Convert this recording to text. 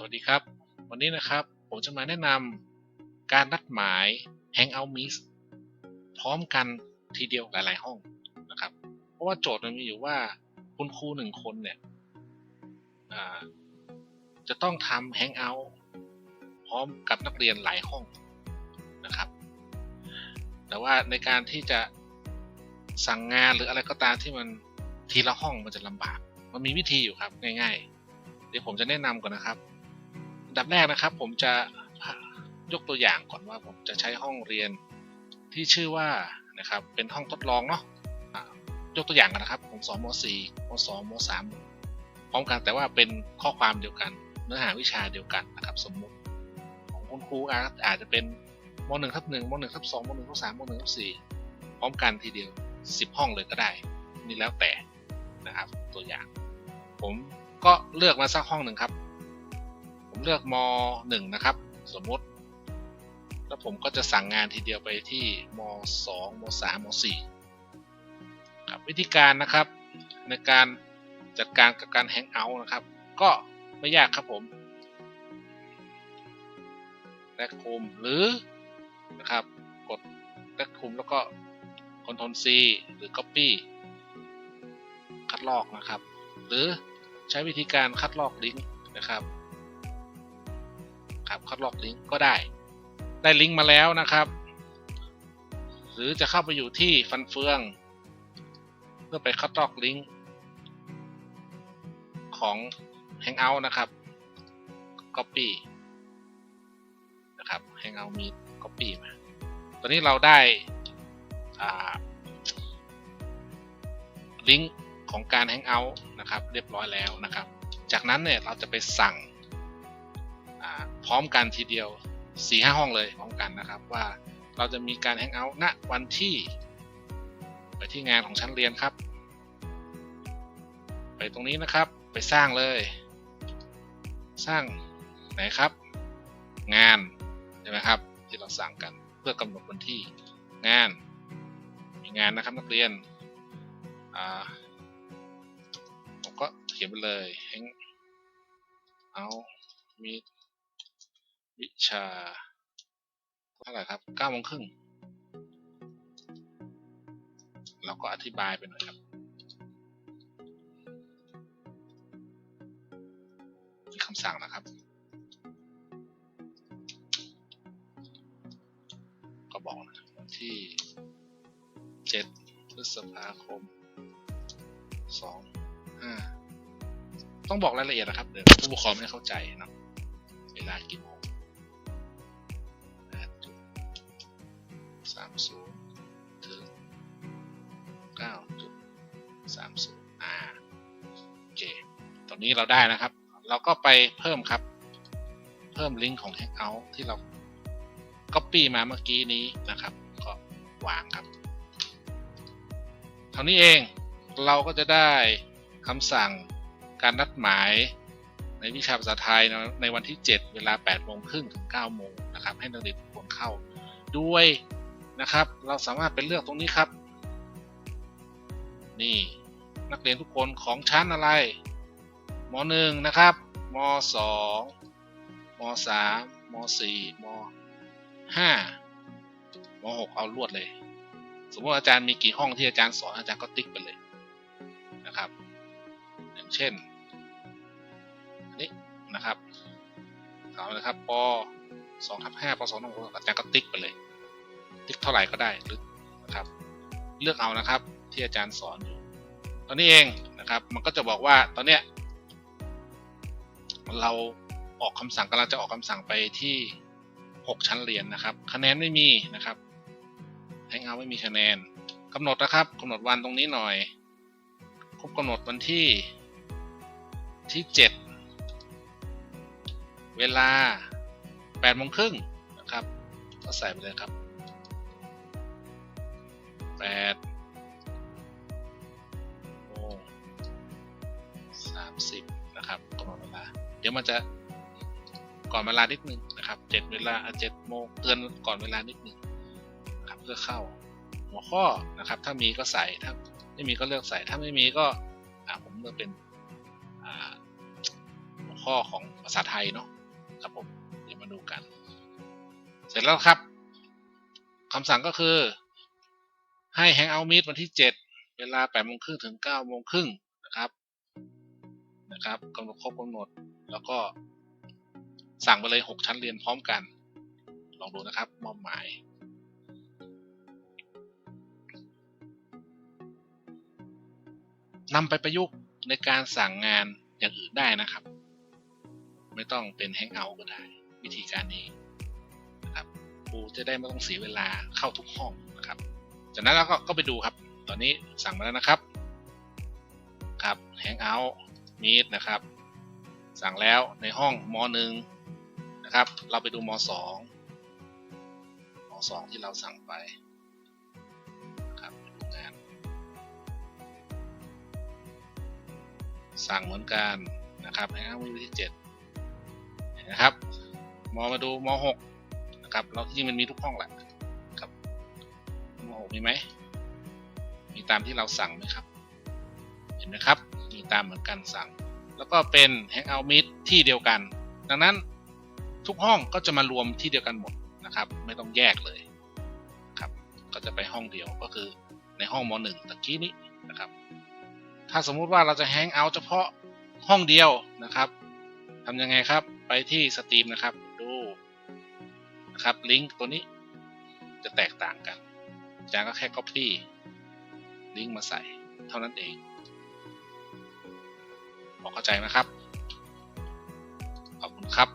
สวัสดีครับ วันนี้นะครับผมจะมาแนะนำการนัดหมาย Hangout Meet พร้อมกันทีเดียวหลาย ๆ ห้องนะครับ เพราะว่าโจทย์มันมีอยู่ว่าคุณครูหนึ่งคนเนี่ยจะต้องทำ Hangout พร้อมกับนักเรียนหลายห้องนะครับ แต่ว่าในการที่จะสั่งงานหรืออะไรก็ตามที่มันทีละห้องมันจะลำบาก มันมีวิธีอยู่ครับง่าย ๆ เดี๋ยวผมจะแนะนำก่อนนะครับ ดับแรกนะครับ ผมจะยกตัวอย่างก่อนว่าผมจะใช้ห้องเรียนที่ชื่อว่านะครับเป็นห้องทดลองเนาะยกตัวอย่างกันนะครับผมสอนม .4 ม .2 ม .3 พร้อมกันแต่ว่าเป็นข้อความเดียวกัน เนื้อหาวิชาเดียวกันนะครับ สมมุติของคุณครูอาจจะเป็นม .1 ทับ1ม .1 ทับ2ม .1 ทับ3ม .1 ทับ4พร้อมกันทีเดียว 10 ห้องเลยก็ได้ นี่แล้วแต่นะครับตัวอย่าง ผมก็เลือกมาสักห้องหนึ่งครับ เลือกม .1 นะครับ สมมติ แล้วผมก็จะสั่งงานทีเดียวไปที่ม .2 ม .3 ม .4 ครับวิธีการนะครับในการจัดการกับการแฮงเอาท์นะครับ ก็ไม่ยากครับผมแรกคุมหรือนะครับ กดแรกคุมแล้วก็ Ctrl C หรือ Copy คัดลอกนะครับ หรือใช้วิธีการคัดลอกลิงก์นะครับ ครับคัดลอกลิงก์ก็ได้ ได้ลิงก์มาแล้วนะครับ หรือจะเข้าไปอยู่ที่ฟันเฟือง เพื่อไปคัดลอกลิงก์ของ Hangout นะครับ Copy นะครับ Hangout มี Copy มาตอนนี้เราได้ลิงก์ของการ Hangout นะครับ เรียบร้อยแล้วนะครับ จากนั้นเนี่ยเราจะไปสั่ง พร้อมกันทีเดียว4-5ห้องเลยพร้อมกันนะครับว่าเราจะมีการ Hangout ณวันที่ ไปที่งานของชั้นเรียนครับ ไปตรงนี้นะครับไปสร้างเลย สร้างไหนครับ งานใช่ไหมครับที่เราสั่งกันเพื่อกำหนดวันที่งาน มีงานนะครับนักเรียนผมก็เขียนไปเลยแฮงเอามี วิชาเท่าไหร่ครับเก้าโมงครึ่งเราก็อธิบายไปหน่อยครับ มีคำสั่งนะครับ ก็บอกนะที่ 7 พฤษภาคม 2 5 ต้องบอกรายละเอียดนะครับ เดี๋ยวผู้ปกครองไม่เข้าใจนะเวลากี่โมง 30ถึง9.30อ่าโอเคตอนนี้เราได้นะครับ เราก็ไปเพิ่มครับ เพิ่มลิงก์ของ Hangout ที่เรา Copy มาเมื่อกี้นี้นะครับ ก็วางครับ เท่านี้เองเราก็จะได้คำสั่งการนัดหมายในวิชาภาษาไทยในวันที่ 7 เวลา8โมงครึ่งถึง9โมงนะครับ ให้นักเรียนทุกคนเข้าด้วย นะครับ เราสามารถเป็นเลือกตรงนี้ครับ นี่นักเรียนทุกคนของชั้นอะไรม .1 นะครับม .2 ม .3 ม .4 ม .5 ม .6 เอารวดเลย สมมติอาจารย์มีกี่ห้องที่อาจารย์สอนอาจารย์ก็ติ๊กไปเลยนะครับ อย่างเช่นนี้นะครับเอาเลยครับป2ทับ5ป2ทับ6อาจารย์ก็ติ๊กไปเลย ติ๊กเท่าไหร่ก็ได้หรือนะครับ เลือกเอานะครับที่อาจารย์สอนอยู่ตอนนี้เองนะครับ มันก็จะบอกว่าตอนเนี้ยเราออกคำสั่งกำลังจะออกคำสั่งไปที่ 6 ชั้นเรียนนะครับ คะแนนไม่มีนะครับแฮงเอาไม่มีคะแนนกำหนดนะครับกำหนดวันตรงนี้หน่อยครบกำหนดวันที่ที่ 7 เวลา8โมงครึ่งนะครับก็ใส่ไปเลยครับ 8โมง30นะครับกำหนเวลา เดี๋ยวมันจะก่อนเวลานิดนึงนะครับ7เวลา7โมงเตือนก่อนเวลานิดนึงนะครับเพื่อเข้าหัวข้อนะครับ ถ้ามีก็ใส่ถ้าไม่มีก็เลือกใส่ถ้าไม่มีก็ผมเลือกเป็นหัวข้อพ่อของภาษาไทยเนาะครับผมเดี๋ยวมาดูกัน เสร็จแล้วครับคำสั่งก็คือ ให้ Hangout Meet วันที่ 7 เวลา8โมงครึ่งถึง9โมงครึ่งนะครับนะครับกำหนดครบกำหนด แล้วก็สั่งไปเลย 6 ชั้นเรียนพร้อมกัน ลองดูนะครับมอบหมายนำไปประยุกต์ในการสั่งงานอย่างอื่นได้นะครับ ไม่ต้องเป็น Hangout ก็ได้ วิธีการนี้นะครับครูจะได้ไม่ต้องเสียเวลาเข้าทุกห้องนะครับ จากนั้นเราก็ก็ไปดูครับ ตอนนี้สั่งมาแล้วนะครับครับ Hangout Meet นะครับ สั่งแล้วในห้องม .1 นะครับ เราไปดูม .2 ม .2 ที่เราสั่งไปนะครับดูงานสั่งเหมือนกันนะครับให้วิธีที่เจ็ดนะครับมอมาดูมหกนะครับเราที่จริงมันมีทุกห้องแหละ มหกมีไหม มีตามที่เราสั่งไหมครับ เห็นไหมครับ มีตามเหมือนกันสั่ง แล้วก็เป็น Hangout Meet ที่เดียวกัน ดังนั้นทุกห้องก็จะมารวมที่เดียวกันหมดนะครับ ไม่ต้องแยกเลยครับ ก็จะไปห้องเดียวก็คือในห้องมหนึ่งตะกี้นี้นะครับ ถ้าสมมุติว่าเราจะแฮงเอาท์เฉพาะห้องเดียวนะครับทำยังไงครับไปที่สตรีมนะครับ ดูนะครับลิงก์ตัวนี้จะแตกต่างกัน อาจารย์ก็แค่ Copy ลิงก์มาใส่เท่านั้นเองพอเข้าใจไหมครับ ขอบคุณครับ